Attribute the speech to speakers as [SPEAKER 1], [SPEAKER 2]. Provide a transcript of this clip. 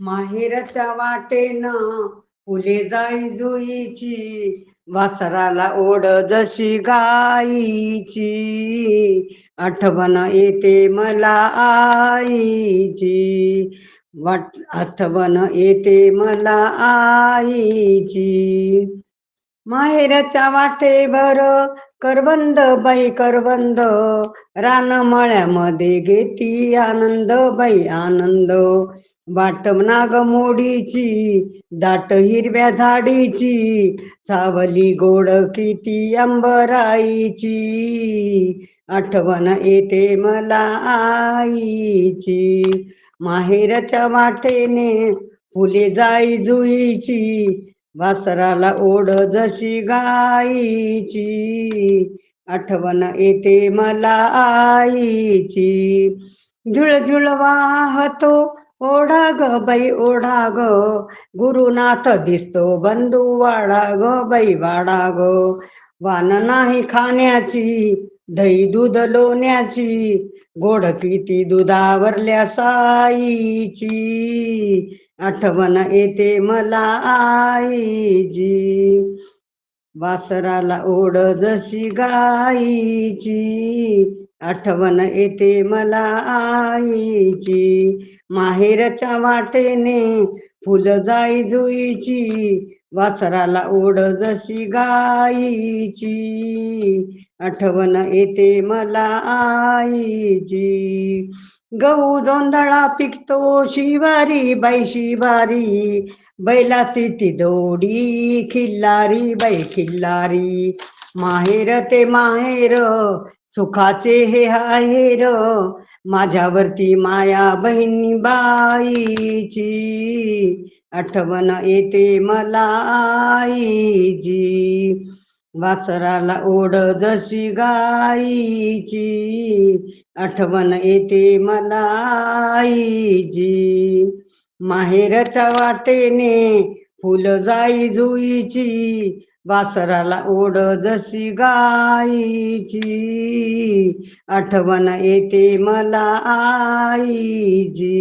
[SPEAKER 1] माहेरच्या वाटेनं फुले जाई जुईची वासराला ओढ जशी गाईची. आठवण येते मला आईची वाट आठवण येते मला आईची. माहेरच्या वाटेवर करवंद बाई करवंद रानमळ्यामध्ये घेती आनंद बाई आनंद. वाट नाग मोडीची दाट हिरव्या झाडीची सावली गोड किती अंबराईची. आठवण येते मला आईची माहेरच्या वाटेने फुले जाई जुईची वासराला ओढ जशी गाईची. आठवण येते मला आईची झुळझुळ वाहतो ओढा ग बाई ओढा ग गुरुनाथ दिसतो बंधू वाडा ग बाई वाडा ग वान नाही खाण्याची दही दूध लोण्याची. गोड किती दुधावरल्या साईची. आठवण येते मला आईची. वासराला ओढ जशी गाईची. आठवण येते मला आईची. माहेरच्या वाटेने फुलं जाई जुईची वासराला ओढ जशी गाईची. आठवण येते मला आईची. गहू जोंधळा पिकतो शिवारी बाई शिवारी बैलाची ती दोडी खिल्लारी बाई खिल्लारी. माहेर ते माहेर सुखाचे हे आहेर माझ्यावरती माया बहिणी बाईची. आठवण येते मला आईची. वासराला ओढ जशी गाईची. आठवण येते मला आईची. माहेरच्या वाटेने फुल जाई जुईची वासराला ओढ जशी गाईची. आठवण येते मला आईची.